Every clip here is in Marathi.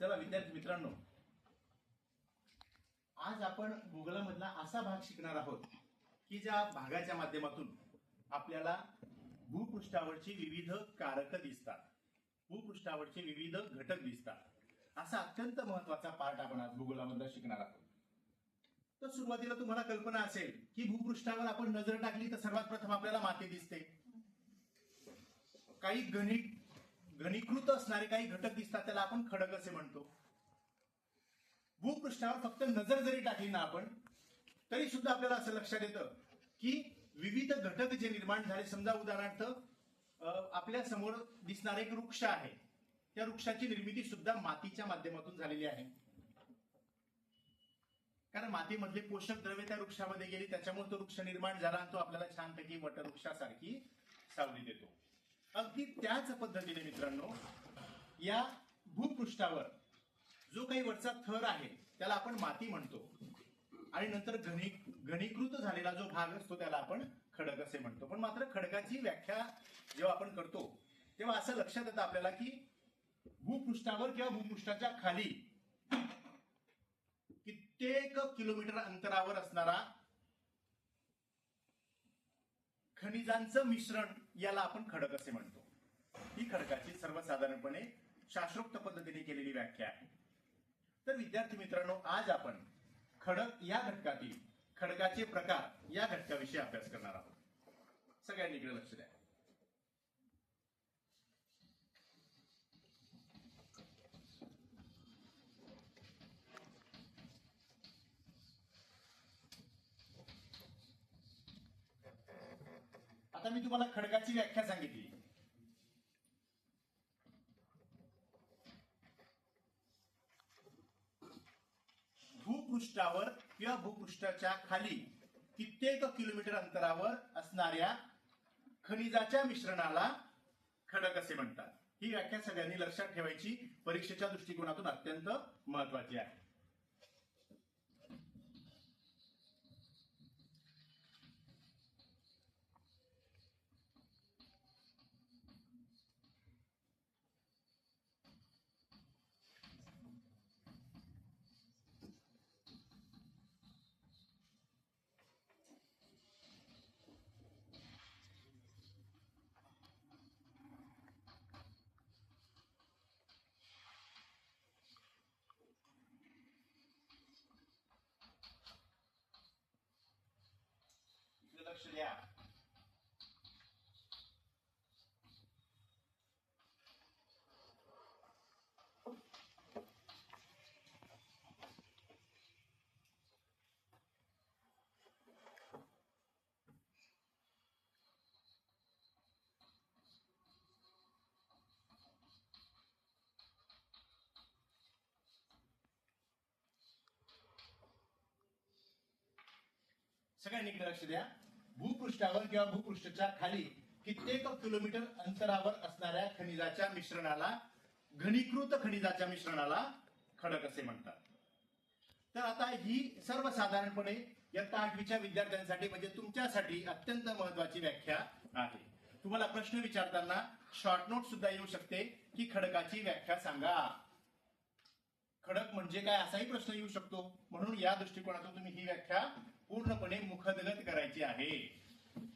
चला विद्यार्थी मित्रांनो. आज आपण भूगोलामधला असा भाग शिकणार आहोत की ज्या भागाच्या माध्यमातून आपल्याला भूपृष्ठावरची विविध कारक दिसतात. भूपृष्ठावरचे विविध घटक दिसतात. असा अत्यंत महत्त्वाचा पार्ट आपण आज भूगोलामधला शिकणार आहोत. तर सुरुवातीला तुम्हाला कल्पना असेल की भूपृष्ठावर आपण नजर टाकली तर सर्वात प्रथम आपल्याला माती दिसते. काही गणित घनीकृत असणारे काही घटक दिसतात त्याला आपण खडक असे म्हणतो. भूपृष्ठावर फक्त नजर जरी टाकली ना आपण तरी सुद्धा आपल्याला असं लक्षात येतं की विविध घटक जे निर्माण झाले समजा उदाहरणार्थ अं, आपल्यासमोर दिसणारे एक वृक्ष आहे. त्या वृक्षाची निर्मिती सुद्धा मातीच्या माध्यमातून झालेली आहे. कारण मातीमधले पोषक द्रव्य त्या वृक्षामध्ये गेली त्याच्यामुळे तो वृक्ष निर्माण झाला आणि तो आपल्याला छानपैकी वटवृक्षासारखी सावली देतो. अगदी त्याच पद्धतीने मित्रांनो या भूपृष्ठावर जो काही वरचा थर आहे त्याला आपण माती म्हणतो. आणि नंतर घनी घनीकृत झालेला जो भाग असतो त्याला आपण खडक असे म्हणतो. पण मात्र खडकाची व्याख्या जेव्हा आपण करतो तेव्हा असं लक्षात येतं आपल्याला की भूपृष्ठावर किंवा भूपृष्ठाच्या खाली कित्येक किलोमीटर अंतरावर असणारा खनिजांचं मिश्रण याला आपण खडक असे म्हणतो. ही खडकाची सर्वसाधारणपणे शास्त्रोक्त पद्धतीने केलेली व्याख्या आहे. तर विद्यार्थी मित्रांनो आज आपण खडक या घटकातील खडकाचे प्रकार या घटकाविषयी अभ्यास करणार आहोत. सगळ्यांनी इकडे लक्ष द्या. आता मी तुम्हाला खडकाची व्याख्या सांगितली. भूपृष्ठावर किंवा भूपृष्ठाच्या खाली कित्येक किलोमीटर अंतरावर असणाऱ्या खनिजाच्या मिश्रणाला खडक असे म्हणतात. ही व्याख्या सगळ्यांनी लक्षात ठेवायची. परीक्षेच्या दृष्टिकोनातून अत्यंत महत्वाची आहे. इकडे लक्ष द्या सगळ्यांनी इकडे लक्ष द्या भूपृष्ठावर किंवा भूपृष्ठाच्या खाली कित्येक किलोमीटर अंतरावर असणाऱ्या खनिजाच्या मिश्रणाला घनीकृत खनिजाच्या मिश्रणाला खडक असे म्हणतात. तर आता ही सर्वसाधारणपणे इयत्ता आठवीच्या विद्यार्थ्यांसाठी म्हणजे तुमच्यासाठी अत्यंत महत्वाची व्याख्या आहे. तुम्हाला प्रश्न विचारताना शॉर्ट नोट सुद्धा येऊ शकते की खडकाची व्याख्या सांगा. खडक म्हणजे काय असाही प्रश्न येऊ शकतो. म्हणून या दृष्टिकोनातून तुम्ही ही व्याख्या पूर्णपणे मुखदगत करायची आहे.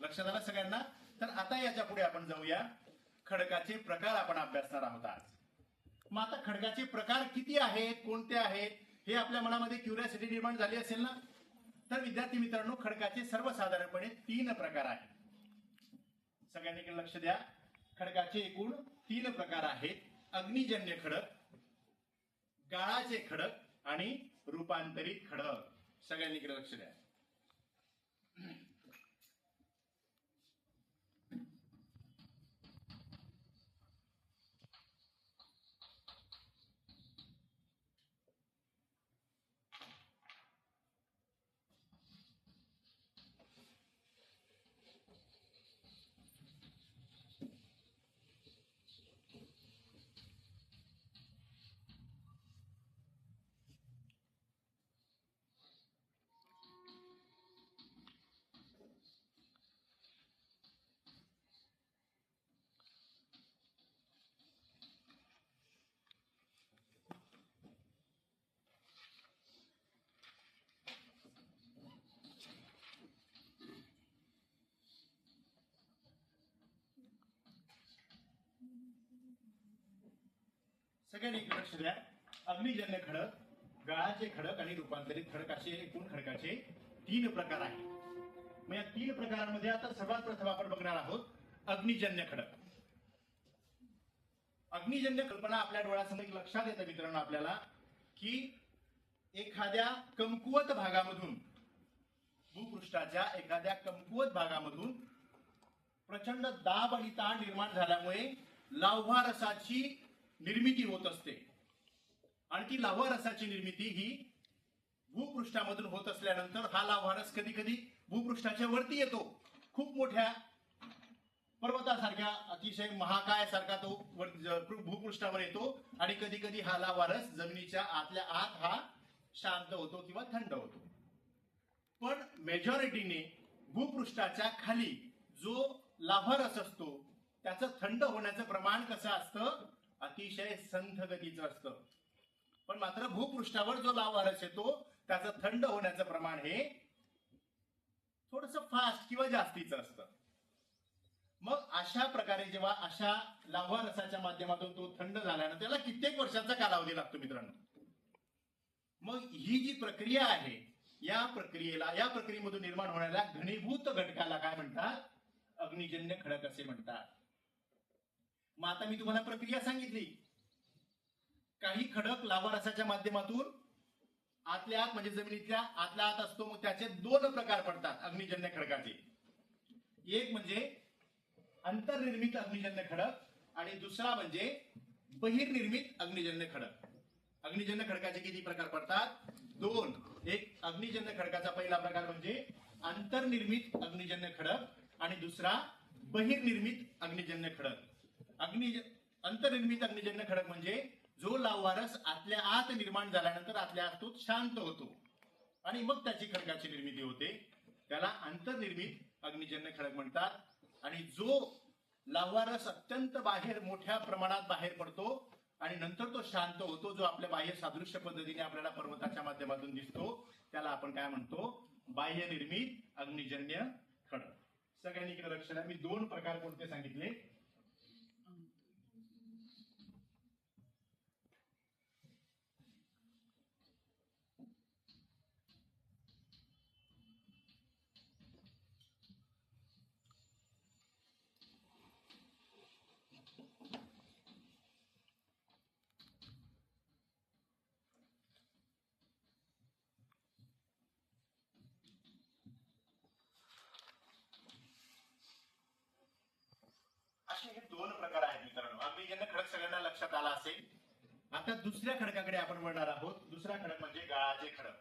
लक्षात आलं सगळ्यांना? तर आता याच्यापुढे आपण जाऊया. खडकाचे प्रकार आपण अभ्यासणार आहोत आज. मग आता खडकाचे प्रकार किती आहेत? कोणते आहेत? हे आपल्या मनामध्ये क्युरियासिटी निर्माण झाली असेल ना? तर विद्यार्थी मित्रांनो खडकाचे सर्वसाधारणपणे तीन प्रकार आहेत. सगळ्यांनी इकडे लक्ष द्या. खडकाचे एकूण तीन प्रकार आहेत. अग्निजन्य खडक गाळाचे खडक आणि रूपांतरित खडक. सगळ्यांनी लक्ष द्या. सगळ्यांनी लक्ष द्या. अग्निजन्य खडक गळाचे खडक आणि रूपांतरित खडक असे एकूण खडकाचे तीन प्रकार आहेत. मग या तीन प्रकारांमध्ये आता सर्वात प्रथम आपण बघणार आहोत अग्निजन्य खडक. अग्निजन्य कल्पना आपल्या डोळ्यासमोर एक लक्षात येतं मित्रांनो आपल्याला की एखाद्या कमकुवत भागामधून भूपृष्ठाच्या एखाद्या कमकुवत भागामधून प्रचंड दाब आणि ताण निर्माण झाल्यामुळे लाव्हा रसाची निर्मिती होत असते. आणि ती लाव्हा रसाची निर्मिती ही भूपृष्ठामधून होत असल्यानंतर हा लाव्हा कधी कधी भूपृष्ठाच्या वरती येतो. खूप मोठ्या पर्वतासारख्या अतिशय महाकाय सारखा तो भूपृष्ठावर येतो आणि कधी कधी हा लाव्हा जमिनीच्या आतल्या आत हा शांत होतो किंवा थंड होतो. पण मेजॉरिटीने भूपृष्ठाच्या खाली जो लाभारस रस असतो त्याचं थंड होण्याचं प्रमाण कसं असतं? अतिशय संथ गतीचं असतं. पण मात्र भूपृष्ठावर जो लाव्हा रस येतो त्याचं थंड होण्याचं प्रमाण हे थोडस फास्ट किंवा जास्तीचं असतं. मग अशा प्रकारे जेव्हा अशा लाव्हा रसाच्या माध्यमातून तो थंड झाल्यानं त्याला कित्येक वर्षाचा कालावधी लागतो मित्रांनो. मग ही जी प्रक्रिया आहे या प्रक्रियेला या प्रक्रियेमधून निर्माण होणाऱ्या घनीभूत घटकाला काय म्हणतात? अग्निजन्य खडक असे म्हणतात. मग आता मी तुम्हाला प्रक्रिया सांगितली. काही खडक लावा रसाच्या माध्यमातून आतल्या आत म्हणजे जमिनीतल्या आतल्या आत असतो मग त्याचे दोन प्रकार पडतात अग्निजन्य खडकाचे. एक म्हणजे अंतर्निर्मित अग्निजन्य खडक आणि दुसरा म्हणजे बहिर्निर्मित अग्निजन्य खडक. अग्निजन्य खडकाचे किती प्रकार पडतात? दोन. एक अग्निजन्य खडकाचा पहिला प्रकार म्हणजे अंतर्निर्मित अग्निजन्य खडक आणि दुसरा बहिर्निर्मित अग्निजन्य खडक. अग्नि अंतर्निर्मित अग्निजन्य खडक म्हणजे जो लावारस आतल्या आत निर्माण झाल्यानंतर आतल्या आत तो शांत होतो. आणि मग त्याची खडकाची निर्मिती होते. त्याला अंतर्निर्मित अग्निजन्य खडक म्हणतात. आणि जो लावारस अत्यंत बाहेर मोठ्या प्रमाणात बाहेर पडतो आणि नंतर तो शांत होतो जो आपल्या बाह्य सादृश्य पद्धतीने आपल्याला पर्वताच्या माध्यमातून दिसतो त्याला आपण काय म्हणतो? बाह्य निर्मित अग्निजन्य खडक. सगळ्यांनी इकडे लक्ष द्या. मी दोन प्रकार कोणते सांगितले असे हे दोन प्रकार आहेत मित्रांनो. अग्निजन्य खडक सगळ्यांना लक्षात आला असेल आता दुसऱ्या खडकाकडे आपण वळणार आहोत. दुसरा खडक म्हणजे गाळाचे खडक.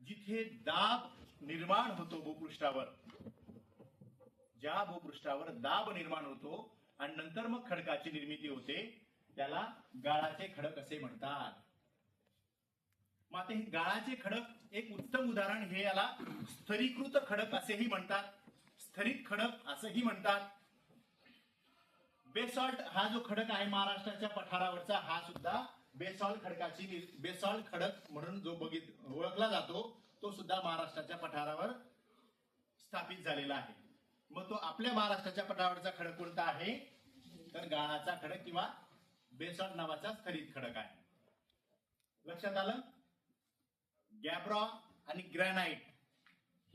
जिथे दाब निर्माण होतो भूपृष्ठावर ज्या भूपृष्ठावर दाब निर्माण होतो आणि नंतर मग खडकाची निर्मिती होते त्याला गाळाचे खडक असे म्हणतात. मग आता हे गाळाचे खडक एक उत्तम उदाहरण हे याला स्थरीकृत खडक असेही म्हणतात. स्थरित खडक असंही म्हणतात. बेसॉल्ट हा जो खडक आहे महाराष्ट्राच्या पठारावरचा हा सुद्धा बेसॉल्ट खडकाची बेसॉल्ट खडक म्हणून जो बघित ओळखला जातो तो सुद्धा महाराष्ट्राच्या पठारावर स्थापित झालेला आहे. मग तो आपल्या महाराष्ट्राच्या पठारावरचा खडक कोणता आहे? तर गाळाचा खडक किंवा बेसॉल्ट नावाचा स्थरित खडक आहे. लक्षात आलं? गॅब्रॉ आणि ग्रॅनाइट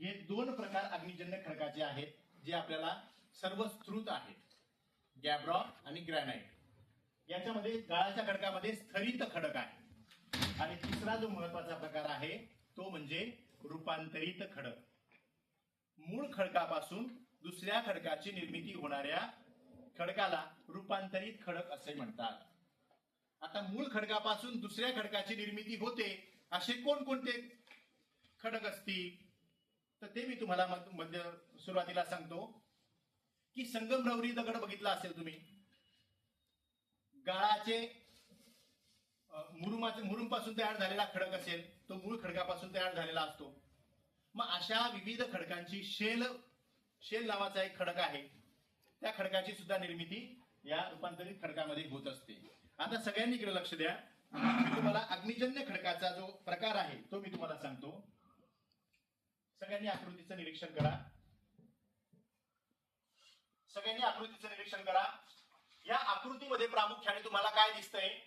हे दोन प्रकार अग्निजन्य खडकाचे आहेत जे आपल्याला सर्वस्कृत आहेत. गॅब्रॉन आणि ग्रॅनाइट. याच्यामध्ये गाळाच्या खडकामध्ये स्थरित खडक आहे. आणि तिसरा जो महत्त्वाचा प्रकार आहे तो म्हणजे रूपांतरित खडक. मूळ खडकापासून दुसऱ्या खडकाची निर्मिती होणाऱ्या खडकाला रूपांतरित खडक असे म्हणतात. आता मूळ खडकापासून दुसऱ्या खडकाची निर्मिती होते असे कोणकोणते खडक असतील? तर ते मी तुम्हाला मध्य सुरुवातीला सांगतो. की संगमरवरी दगड बघितला असेल तुम्ही. गाळाचे मुरुमाचे मुरुमपासून तयार झालेला खडक असेल तो मूळ खडकापासून तयार झालेला असतो. मग अशा विविध खडकांची शेल शेल नावाचा एक खडक आहे. त्या खडकाची सुद्धा निर्मिती या रूपांतरित खडकामध्ये होत असते. आता सगळ्यांनी इकडे लक्ष द्या. मी तुम्हाला अग्निजन्य खडकाचा जो प्रकार आहे तो मी तुम्हाला सांगतो. सगळ्यांनी आकृतीचं निरीक्षण करा. सगळ्यांनी आकृतीचं निरीक्षण करा. या आकृतीमध्ये प्रामुख्याने तुम्हाला काय दिसतंय?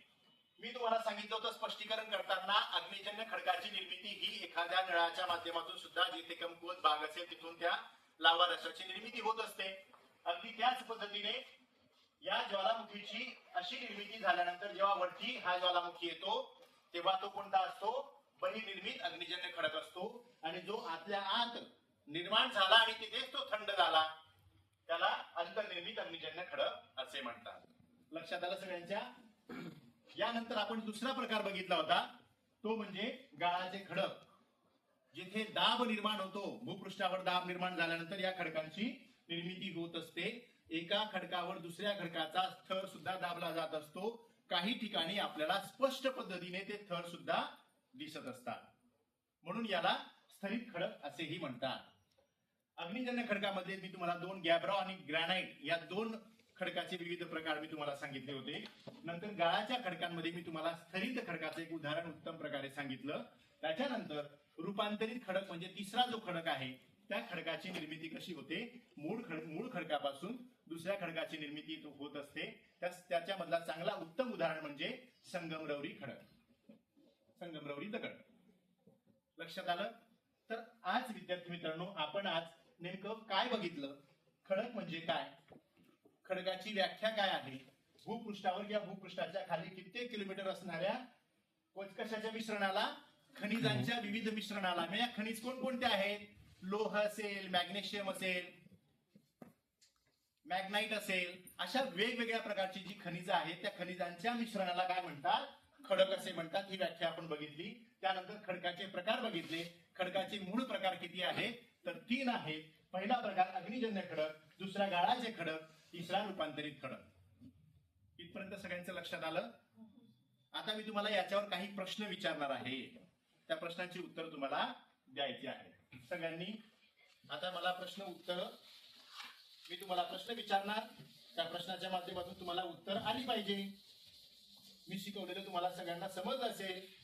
मी तुम्हाला सांगितलं होतं स्पष्टीकरण करताना अग्निजन्य खडकाची निर्मिती ही एखाद्या नळाच्या माध्यमातून सुद्धा जिथे कमकुवत भाग असेल तिथून त्या लावा रसाची निर्मिती होत असते. अगदी त्याच पद्धतीने या ज्वालामुखीची अशी निर्मिती झाल्यानंतर जेव्हा वरती हा ज्वालामुखी येतो तेव्हा तो कोणता असतो? बहिर्निर्मित अग्निजन्य खडक असतो. आणि जो आतल्या आत निर्माण झाला आणि तिथेच तो थंड झाला. त्याला अंतनिर्मित अग्निजन्य खडक असे म्हणतात. लक्षात आलं सगळ्यांच्या? यानंतर आपण दुसरा प्रकार बघितला होता. तो म्हणजे गाळाचे खडक जिथे दाब निर्माण होतो भूपृष्ठावर दाब निर्माण झाल्यानंतर या खडकांची निर्मिती होत असते. एका खडकावर दुसऱ्या खडकाचा थर सुद्धा दाबला जात असतो. काही ठिकाणी आपल्याला स्पष्ट पद्धतीने ते थर सुद्धा दिसत असतात. म्हणून याला स्थरित खडक असेही म्हणतात. अग्निजन्य खडकामध्ये मी तुम्हाला दोन गॅब्रॉ आणि ग्रॅनाइट या दोन खडकाचे विविध प्रकार मी तुम्हाला सांगितले होते. नंतर गाळाच्या खडकांमध्ये मी तुम्हाला स्थरित खडकाचे एक उदाहरण उत्तम प्रकारे सांगितलं. त्याच्यानंतर रूपांतरित खडक म्हणजे तिसरा जो खडक आहे त्या खडकाची निर्मिती कशी होते? मूळ खड मूळ खडकापासून दुसऱ्या खडकाची निर्मिती होत असते. त्याच्यामधला चांगला उत्तम उदाहरण म्हणजे संगमरवरी खडक. संगमरवरी दगड. लक्षात आलं? तर आज विद्यार्थी मित्रांनो आपण आज नेमकं काय बघितलं? खडक म्हणजे काय? खडकाची व्याख्या काय आहे? भूपृष्ठावर किंवा भूपृष्ठाच्या खाली कित्येक किलोमीटर असणाऱ्या कशाच्या मिश्रणाला खनिजांच्या विविध मिश्रणाला. म्हणजे या खनिज कोणकोणते आहेत? लोह असेल मॅग्नेशियम असेल मॅग्नाईट असेल अशा वेगवेगळ्या प्रकारची जी खनिज आहेत त्या खनिजांच्या मिश्रणाला काय म्हणतात? खडक असे म्हणतात. ही व्याख्या आपण बघितली. त्यानंतर खडकाचे प्रकार बघितले. खडकाचे मूळ प्रकार किती आहेत? तर तीन आहेत पहिला प्रकार अग्निजन्य खडक दुसरा गाळाचे खडक तिसरा रूपांतरित खडक. इथपर्यंत सगळ्यांचं लक्षात आलं? आता मी तुम्हाला याच्यावर काही प्रश्न विचारणार आहे. त्या प्रश्नांची उत्तर तुम्हाला द्यायची आहे. सगळ्यांनी? आता मला प्रश्न उत्तर मी तुम्हाला प्रश्न विचारणार. त्या प्रश्नाच्या माध्यमातून तुम्हाला उत्तर आली पाहिजे. मी शिकवलेलं तुम्हाला सगळ्यांना समज असेल.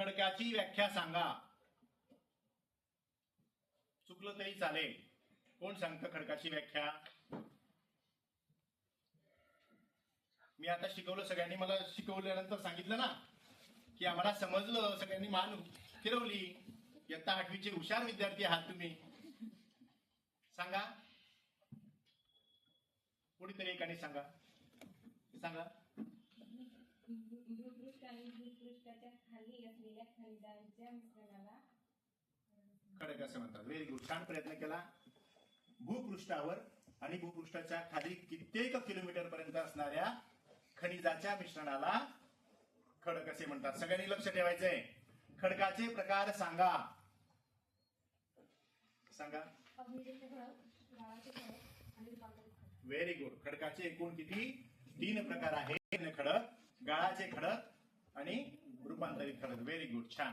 खडकाची व्याख्या सांगा. चुकलं तरी चालेल. कोण सांगतं खडकाची व्याख्या? मी आता शिकवलं सगळ्यांनी. मला शिकवल्यानंतर सांगितलं ना की आम्हाला समजलं सगळ्यांनी मान. फिरवली. इयत्ता आठवीचे हुशार विद्यार्थी आहात तुम्ही. सांगा. कुणीतरी एकाने सांगा. सांगा. भूपृष्ठ आणि भूपृष्ठाच्या खाली असलेल्या खनिजांच्या मिश्रणाला खडक असं म्हणतात. व्हेरी गुड छान प्रयत्न केला. भूपृष्ठावर आणि भूपृष्ठाच्या खाली कित्येक किलोमीटर पर्यंत असणाऱ्या खनिजाच्या मिश्रणाला खडक असे म्हणतात. सगळ्यांनी लक्ष ठेवायचंय. खडकाचे प्रकार सांगा. सांगा. व्हेरी गुड खडकाचे एकूण किती? तीन प्रकार आहेत. खडक. गाळाचे खडक आणि रूपांतरित खडक. व्हेरी गुड छान.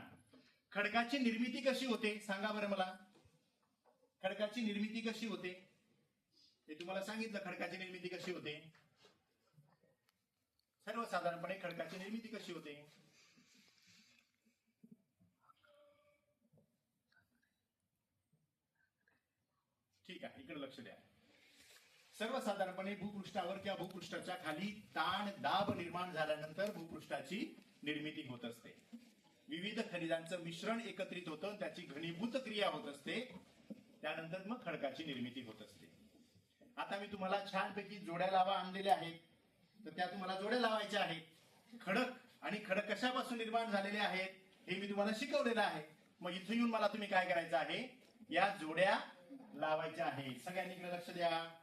खडकाची निर्मिती कशी होते? सांगा बरं मला. खडकाची निर्मिती कशी होते? ते तुम्हाला सांगितलं खडकाची निर्मिती कशी होते? सर्वसाधारणपणे खडकाची निर्मिती कशी होते? ठीक आहे इकडे लक्ष द्या. सर्वसाधारणपणे भूपृष्ठावर किंवा भूपृष्ठाच्या खाली ताण दाब निर्माण झाल्यानंतर भूपृष्ठाची निर्मिती होत असते. विविध खनिजांचं मिश्रण एकत्रित होतं त्याची घनीभूत क्रिया होत असते त्यानंतर मग खडकाची निर्मिती होत असते. आता मी तुम्हाला छानपैकी जोड्या लावा आणलेल्या आहेत. तर त्या तुम्हाला जोड्या लावायच्या आहेत. खडक आणि खडक कशापासून निर्माण झालेले आहेत हे मी तुम्हाला शिकवलेलं आहे. मग इथून येऊन मला तुम्ही काय करायचं आहे? या जोड्या लावायच्या आहेत. सगळ्यांनी इकडे लक्ष द्या.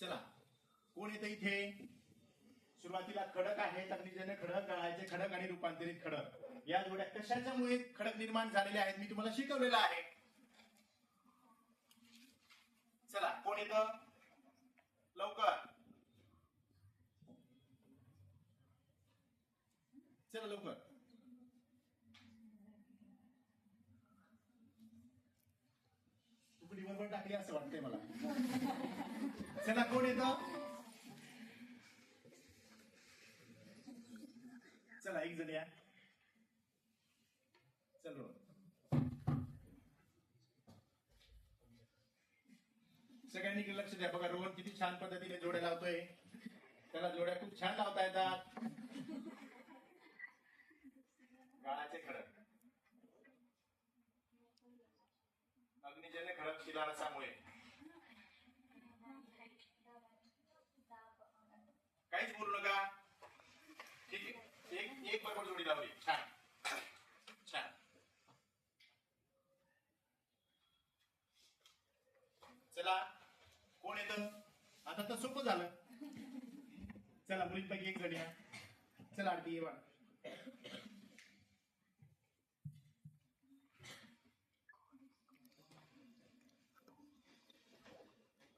चला. कोण येतं इथे? सुरुवातीला खडक आहेत अग्निजन्य खडक गळायचे खडक आणि रूपांतरित खडक. या जोड्या कशाच्यामुळे खडक निर्माण झालेले आहेत? मी तुम्हाला शिकवलेलं आहे. चला कोण येतं? लवकर. चला लवकर. तुम्ही टाकली असं वाटतंय मला. त्याला कोण येत चला एक जण या चलो सगळ्यांनी लक्ष द्या. बघा रोहन किती छान पद्धतीने जोड्या लावतोय. त्याला जोड्या खूप छान लावता येतात. गाळाचे खडक. अग्निजन्य खडक शिलारसामुळे. एक लावली छान. छान. चला. कोण येत? आता तर सोपं झालं. चला मुलींपैकी एक जण या. चला आरती ये बा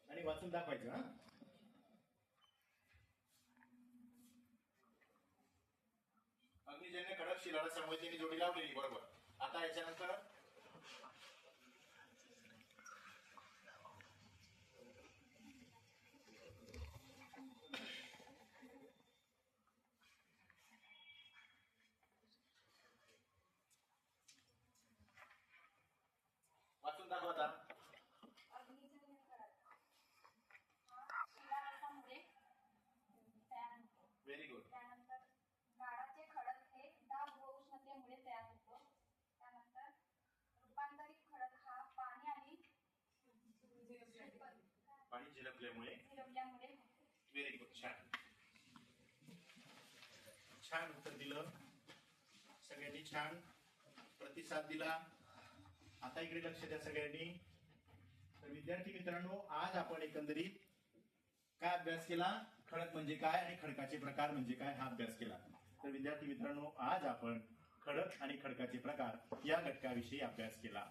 आणि वाचून दाखवायचं हा? अग्निजन्य कडक शिलाला संवैदिनी जोडी लावलेली बरोबर. आता याच्यानंतर वाचून दाखवता आता अग्निजन्य खडक हा शिलारसामुळे तयार होतो व्हेरी गुड त्यानंतर गाळाचे खडक हे दाब व उष्णतेमुळे तयार होतो त्यानंतर रूपांतरित खडक हा पाणी आणि पाणी झिरपल्यामुळे फिरवल्यामुळे व्हेरी गुड छान. छान उत्तर दिलं. सगळ्यांनी छान प्रतिसाद दिला. आता इकडे लक्ष द्या सगळ्यांनी. तर विद्यार्थी मित्रांनो आज आपण एकंदरीत काय अभ्यास केला? खडक म्हणजे काय आणि खडकाचे प्रकार म्हणजे काय हा अभ्यास केला. तर विद्यार्थी मित्रांनो आज आपण खडक आणि खडकाचे प्रकार या घटकाविषयी अभ्यास केला.